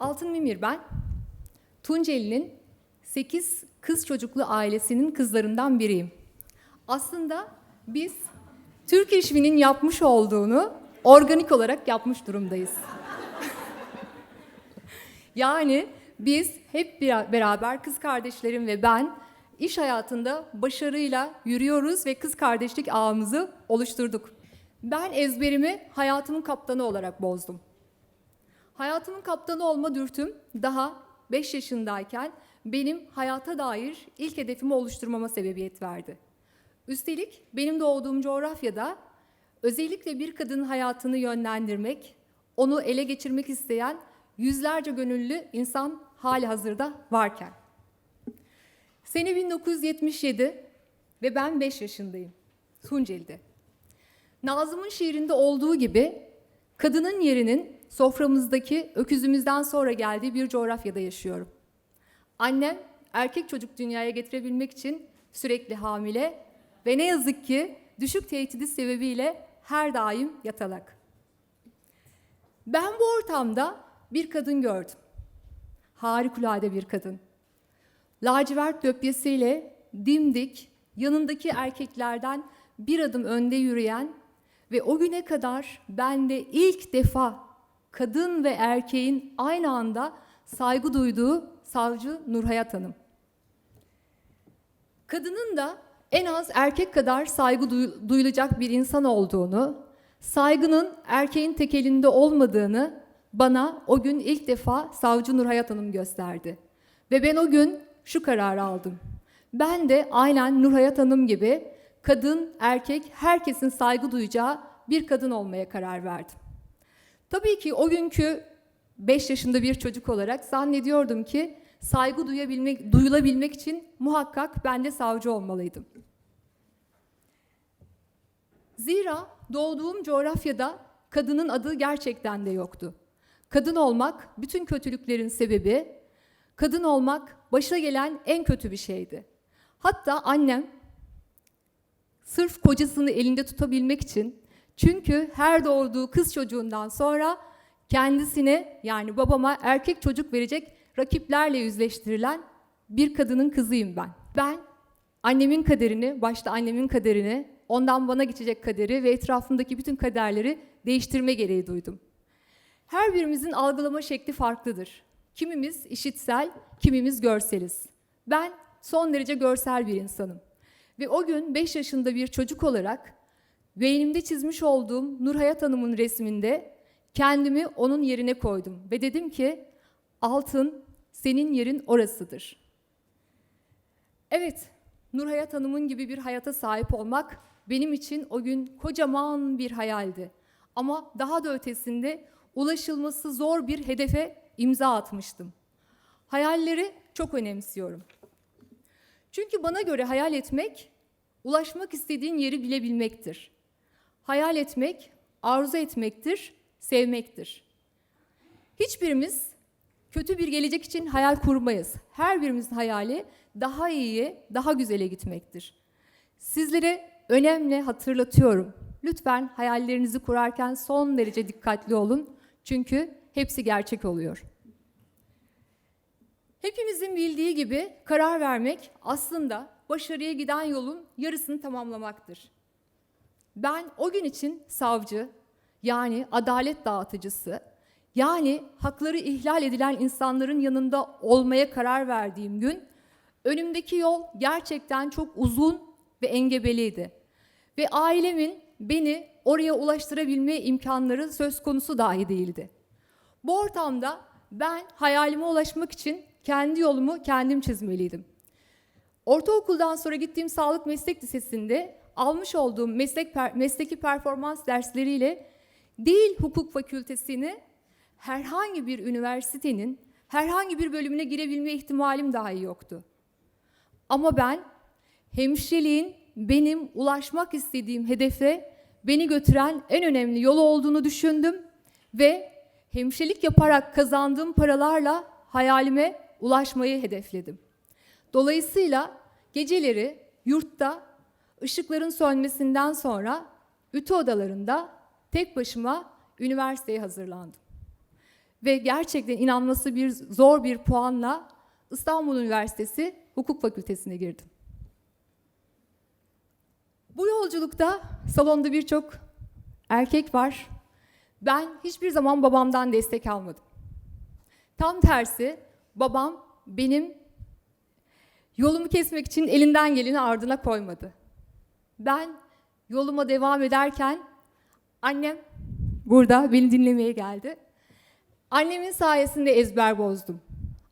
Altın Mimir ben. Tunceli'nin 8 kız çocuklu ailesinin kızlarından biriyim. Aslında biz Türk İşvi'nin yapmış olduğunu organik olarak yapmış durumdayız. yani biz hep beraber kız kardeşlerim ve ben iş hayatında başarıyla yürüyoruz ve kız kardeşlik ağımızı oluşturduk. Ben ezberimi hayatımın kaptanı olarak bozdum. Hayatımın kaptanı olma dürtüm daha 5 yaşındayken benim hayata dair ilk hedefimi oluşturmama sebebiyet verdi. Üstelik benim doğduğum coğrafyada özellikle bir kadının hayatını yönlendirmek, onu ele geçirmek isteyen yüzlerce gönüllü insan hali hazırda varken. Sene 1977 ve ben 5 yaşındayım. Tunceli'de. Nazım'ın şiirinde olduğu gibi kadının yerinin soframızdaki öküzümüzden sonra geldiği bir coğrafyada yaşıyorum. Annem erkek çocuk dünyaya getirebilmek için sürekli hamile ve ne yazık ki düşük tehdidi sebebiyle her daim yatalak. Ben bu ortamda bir kadın gördüm. Harikulade bir kadın. Lacivert döpyesiyle dimdik yanındaki erkeklerden bir adım önde yürüyen ve o güne kadar ben de ilk defa kadın ve erkeğin aynı anda saygı duyduğu savcı Nurhayat Hanım. Kadının da en az erkek kadar saygı duy- duyulacak bir insan olduğunu, saygının erkeğin tek elinde olmadığını bana o gün ilk defa savcı Nurhayat Hanım gösterdi. Ve ben o gün şu kararı aldım. Ben de aynen Nurhayat Hanım gibi kadın, erkek, herkesin saygı duyacağı bir kadın olmaya karar verdim. Tabii ki o günkü 5 yaşında bir çocuk olarak zannediyordum ki saygı duyabilmek, duyulabilmek için muhakkak ben de savcı olmalıydım. Zira doğduğum coğrafyada kadının adı gerçekten de yoktu. Kadın olmak bütün kötülüklerin sebebi, kadın olmak başa gelen en kötü bir şeydi. Hatta annem sırf kocasını elinde tutabilmek için çünkü her doğurduğu kız çocuğundan sonra kendisine yani babama erkek çocuk verecek rakiplerle yüzleştirilen bir kadının kızıyım ben. Ben annemin kaderini, başta annemin kaderini, ondan bana geçecek kaderi ve etrafındaki bütün kaderleri değiştirme gereği duydum. Her birimizin algılama şekli farklıdır. Kimimiz işitsel, kimimiz görseliz. Ben son derece görsel bir insanım. Ve o gün 5 yaşında bir çocuk olarak beynimde çizmiş olduğum Nurhayat Hanım'ın resminde kendimi onun yerine koydum ve dedim ki altın senin yerin orasıdır. Evet, Nurhayat Hanım'ın gibi bir hayata sahip olmak benim için o gün kocaman bir hayaldi. Ama daha da ötesinde ulaşılması zor bir hedefe imza atmıştım. Hayalleri çok önemsiyorum. Çünkü bana göre hayal etmek, ulaşmak istediğin yeri bilebilmektir. Hayal etmek, arzu etmektir, sevmektir. Hiçbirimiz kötü bir gelecek için hayal kurmayız. Her birimizin hayali daha iyiye, daha güzele gitmektir. Sizlere önemli hatırlatıyorum. Lütfen hayallerinizi kurarken son derece dikkatli olun. Çünkü hepsi gerçek oluyor. Hepimizin bildiği gibi karar vermek aslında başarıya giden yolun yarısını tamamlamaktır. Ben o gün için savcı, yani adalet dağıtıcısı, yani hakları ihlal edilen insanların yanında olmaya karar verdiğim gün, önümdeki yol gerçekten çok uzun ve engebeliydi. Ve ailemin beni oraya ulaştırabilme imkanları söz konusu dahi değildi. Bu ortamda ben hayalime ulaşmak için kendi yolumu kendim çizmeliydim. Ortaokuldan sonra gittiğim sağlık meslek lisesinde almış olduğum meslek per- mesleki performans dersleriyle değil hukuk fakültesini herhangi bir üniversitenin herhangi bir bölümüne girebilme ihtimalim dahi yoktu. Ama ben hemşireliğin benim ulaşmak istediğim hedefe beni götüren en önemli yol olduğunu düşündüm ve hemşirelik yaparak kazandığım paralarla hayalime ulaşmayı hedefledim. Dolayısıyla geceleri yurtta ışıkların sönmesinden sonra ütü odalarında tek başıma üniversiteye hazırlandım. ve gerçekten inanması bir zor bir puanla İstanbul Üniversitesi Hukuk Fakültesine girdim. Bu yolculukta salonda birçok erkek var. Ben hiçbir zaman babamdan destek almadım. Tam tersi babam benim yolumu kesmek için elinden geleni ardına koymadı. Ben yoluma devam ederken annem burada beni dinlemeye geldi. Annemin sayesinde ezber bozdum.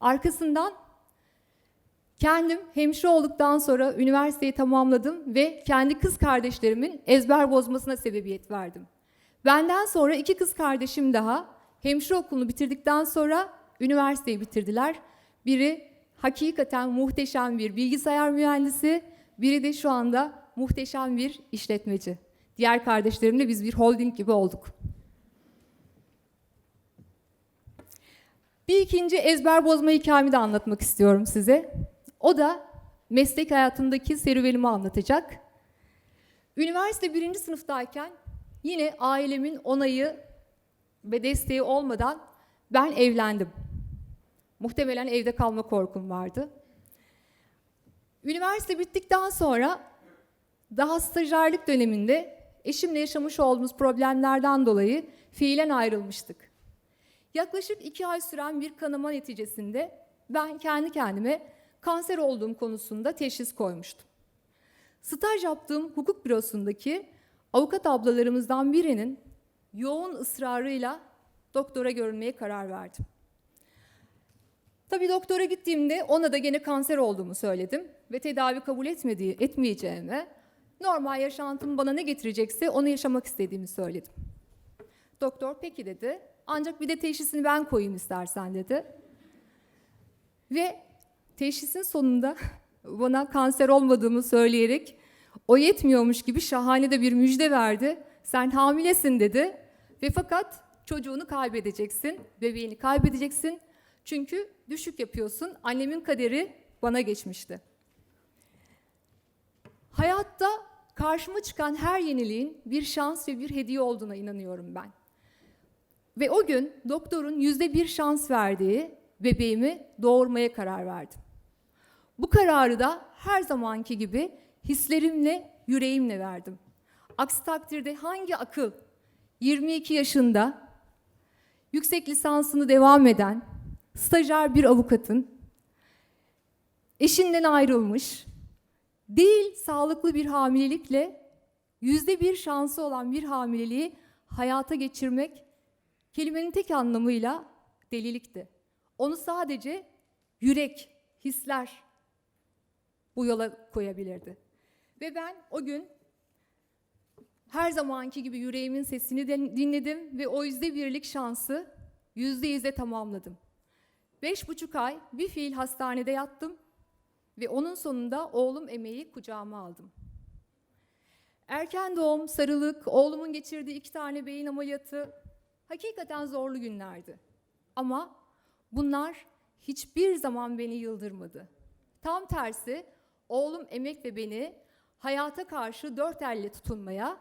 Arkasından kendim hemşire olduktan sonra üniversiteyi tamamladım ve kendi kız kardeşlerimin ezber bozmasına sebebiyet verdim. Benden sonra iki kız kardeşim daha hemşire okulunu bitirdikten sonra üniversiteyi bitirdiler. Biri hakikaten muhteşem bir bilgisayar mühendisi, biri de şu anda muhteşem bir işletmeci. Diğer kardeşlerimle biz bir holding gibi olduk. Bir ikinci ezber bozma hikayemi de anlatmak istiyorum size. O da meslek hayatımdaki serüvenimi anlatacak. Üniversite birinci sınıftayken yine ailemin onayı ve desteği olmadan ben evlendim. Muhtemelen evde kalma korkum vardı. Üniversite bittikten sonra daha stajyerlik döneminde eşimle yaşamış olduğumuz problemlerden dolayı fiilen ayrılmıştık. Yaklaşık iki ay süren bir kanama neticesinde ben kendi kendime kanser olduğum konusunda teşhis koymuştum. Staj yaptığım hukuk bürosundaki avukat ablalarımızdan birinin yoğun ısrarıyla doktora görünmeye karar verdim. Tabii doktora gittiğimde ona da gene kanser olduğumu söyledim ve tedavi kabul etmediği, etmeyeceğimi, normal yaşantım bana ne getirecekse onu yaşamak istediğimi söyledim. Doktor peki dedi. Ancak bir de teşhisini ben koyayım istersen dedi. Ve teşhisin sonunda bana kanser olmadığımı söyleyerek o yetmiyormuş gibi şahane de bir müjde verdi. Sen hamilesin dedi ve fakat çocuğunu kaybedeceksin, bebeğini kaybedeceksin. Çünkü düşük yapıyorsun. Annemin kaderi bana geçmişti. Hayatta karşıma çıkan her yeniliğin bir şans ve bir hediye olduğuna inanıyorum ben. Ve o gün doktorun yüzde bir şans verdiği bebeğimi doğurmaya karar verdim. Bu kararı da her zamanki gibi hislerimle, yüreğimle verdim. Aksi takdirde hangi akıl 22 yaşında yüksek lisansını devam eden stajyer bir avukatın eşinden ayrılmış, değil sağlıklı bir hamilelikle yüzde bir şansı olan bir hamileliği hayata geçirmek kelimenin tek anlamıyla delilikti. Onu sadece yürek, hisler bu yola koyabilirdi. Ve ben o gün her zamanki gibi yüreğimin sesini dinledim ve o yüzde birlik şansı yüzde yüze tamamladım. Beş buçuk ay bir fiil hastanede yattım ve onun sonunda oğlum emeği kucağıma aldım. Erken doğum, sarılık, oğlumun geçirdiği iki tane beyin ameliyatı hakikaten zorlu günlerdi. Ama bunlar hiçbir zaman beni yıldırmadı. Tam tersi oğlum emek ve beni hayata karşı dört elle tutunmaya,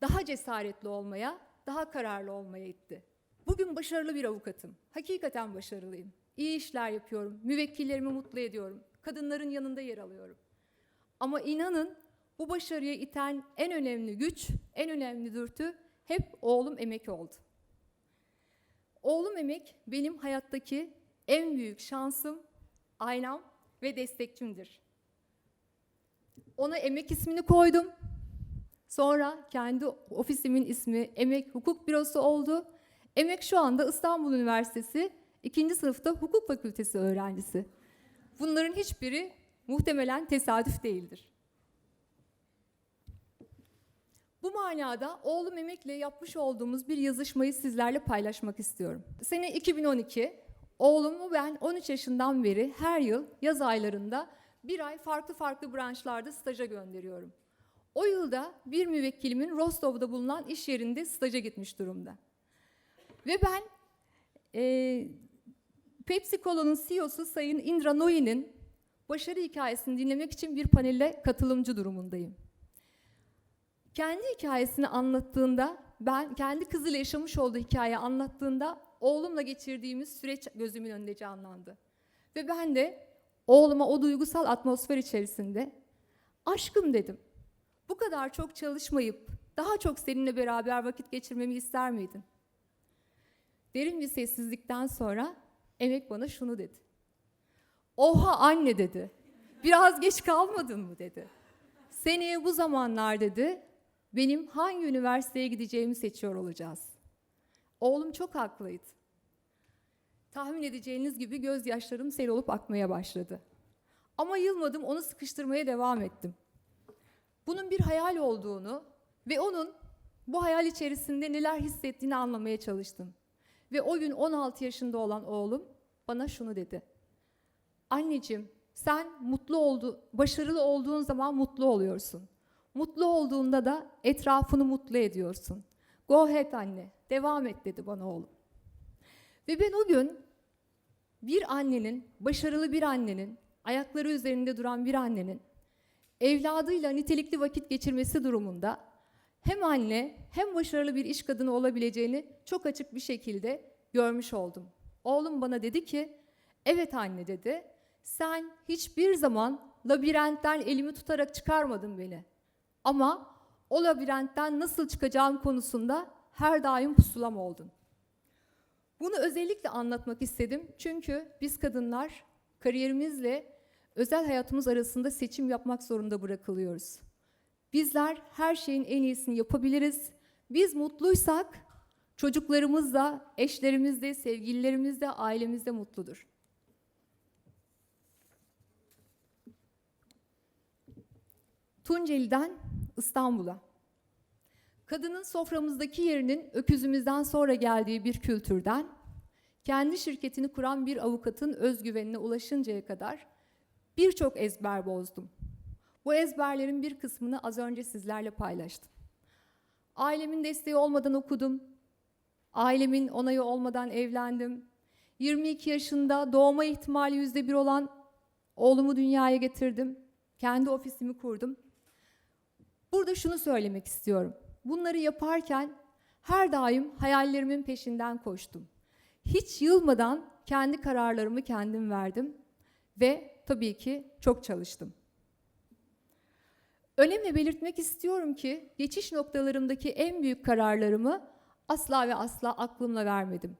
daha cesaretli olmaya, daha kararlı olmaya itti. Bugün başarılı bir avukatım. Hakikaten başarılıyım. İyi işler yapıyorum. Müvekkillerimi mutlu ediyorum. Kadınların yanında yer alıyorum. Ama inanın bu başarıya iten en önemli güç, en önemli dürtü hep oğlum emek oldu. Oğlum emek benim hayattaki en büyük şansım, aynam ve destekçimdir. Ona emek ismini koydum. Sonra kendi ofisimin ismi Emek Hukuk Bürosu oldu. Emek şu anda İstanbul Üniversitesi ikinci sınıfta hukuk fakültesi öğrencisi. Bunların hiçbiri muhtemelen tesadüf değildir. Bu manada oğlum Emek'le yapmış olduğumuz bir yazışmayı sizlerle paylaşmak istiyorum. Sene 2012, oğlumu ben 13 yaşından beri her yıl yaz aylarında bir ay farklı farklı branşlarda staja gönderiyorum. O yılda bir müvekkilimin Rostov'da bulunan iş yerinde staja gitmiş durumda. Ve ben e, Pepsi Cola'nın CEO'su Sayın Indra Nooyi'nin başarı hikayesini dinlemek için bir panelle katılımcı durumundayım. Kendi hikayesini anlattığında, ben kendi kızıyla yaşamış olduğu hikayeyi anlattığında oğlumla geçirdiğimiz süreç gözümün önünde canlandı. Ve ben de oğluma o duygusal atmosfer içerisinde aşkım dedim. Bu kadar çok çalışmayıp daha çok seninle beraber vakit geçirmemi ister miydin? Derin bir sessizlikten sonra Emek bana şunu dedi. Oha anne dedi. Biraz geç kalmadın mı dedi. Seneye bu zamanlar dedi benim hangi üniversiteye gideceğimi seçiyor olacağız. Oğlum çok haklıydı. Tahmin edeceğiniz gibi gözyaşlarım sel olup akmaya başladı. Ama yılmadım onu sıkıştırmaya devam ettim. Bunun bir hayal olduğunu ve onun bu hayal içerisinde neler hissettiğini anlamaya çalıştım. Ve o gün 16 yaşında olan oğlum bana şunu dedi. Anneciğim sen mutlu oldu, başarılı olduğun zaman mutlu oluyorsun. Mutlu olduğunda da etrafını mutlu ediyorsun. Go ahead anne, devam et dedi bana oğlum. Ve ben o gün bir annenin, başarılı bir annenin, ayakları üzerinde duran bir annenin evladıyla nitelikli vakit geçirmesi durumunda hem anne hem başarılı bir iş kadını olabileceğini çok açık bir şekilde görmüş oldum. Oğlum bana dedi ki, evet anne dedi, sen hiçbir zaman labirentten elimi tutarak çıkarmadın beni. Ama o labirentten nasıl çıkacağım konusunda her daim pusulam oldun. Bunu özellikle anlatmak istedim çünkü biz kadınlar kariyerimizle özel hayatımız arasında seçim yapmak zorunda bırakılıyoruz. Bizler her şeyin en iyisini yapabiliriz. Biz mutluysak çocuklarımız da, eşlerimiz de, sevgililerimiz de, ailemiz de mutludur. Tunceli'den İstanbul'a. Kadının soframızdaki yerinin öküzümüzden sonra geldiği bir kültürden, kendi şirketini kuran bir avukatın özgüvenine ulaşıncaya kadar birçok ezber bozdum. Bu ezberlerin bir kısmını az önce sizlerle paylaştım. Ailemin desteği olmadan okudum. Ailemin onayı olmadan evlendim. 22 yaşında doğma ihtimali yüzde bir olan oğlumu dünyaya getirdim. Kendi ofisimi kurdum. Burada şunu söylemek istiyorum. Bunları yaparken her daim hayallerimin peşinden koştum. Hiç yılmadan kendi kararlarımı kendim verdim ve tabii ki çok çalıştım. Önemli belirtmek istiyorum ki geçiş noktalarımdaki en büyük kararlarımı asla ve asla aklımla vermedim.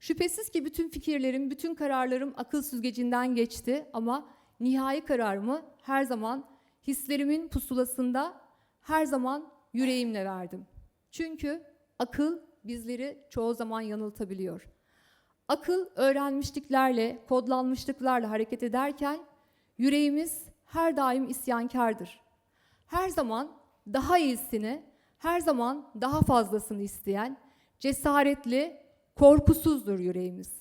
Şüphesiz ki bütün fikirlerim, bütün kararlarım akıl süzgecinden geçti ama nihai kararımı her zaman hislerimin pusulasında, her zaman yüreğimle verdim. Çünkü akıl bizleri çoğu zaman yanıltabiliyor. Akıl öğrenmişliklerle, kodlanmışlıklarla hareket ederken yüreğimiz her daim isyankardır. Her zaman daha iyisini, her zaman daha fazlasını isteyen, cesaretli, korkusuzdur yüreğimiz.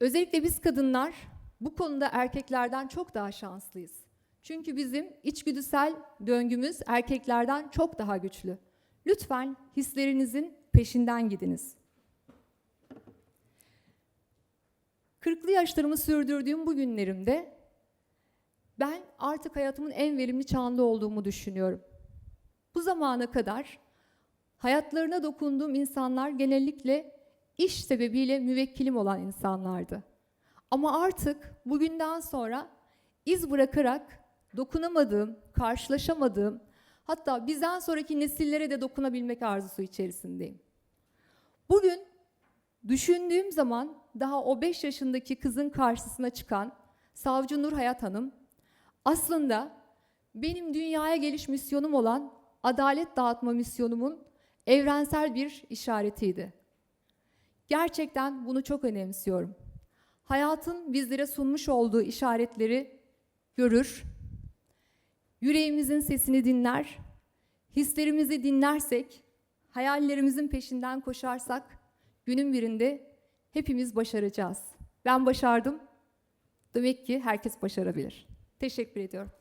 Özellikle biz kadınlar bu konuda erkeklerden çok daha şanslıyız. Çünkü bizim içgüdüsel döngümüz erkeklerden çok daha güçlü. Lütfen hislerinizin peşinden gidiniz. Kırklı yaşlarımı sürdürdüğüm bu günlerimde ben artık hayatımın en verimli çağında olduğumu düşünüyorum. Bu zamana kadar hayatlarına dokunduğum insanlar genellikle iş sebebiyle müvekkilim olan insanlardı. Ama artık bugünden sonra iz bırakarak dokunamadığım, karşılaşamadığım, hatta bizden sonraki nesillere de dokunabilmek arzusu içerisindeyim. Bugün düşündüğüm zaman daha o 5 yaşındaki kızın karşısına çıkan Savcı Nur Hayat Hanım aslında benim dünyaya geliş misyonum olan adalet dağıtma misyonumun evrensel bir işaretiydi. Gerçekten bunu çok önemsiyorum. Hayatın bizlere sunmuş olduğu işaretleri görür, yüreğimizin sesini dinler, hislerimizi dinlersek, hayallerimizin peşinden koşarsak günün birinde hepimiz başaracağız. Ben başardım. Demek ki herkes başarabilir. Teşekkür ediyorum.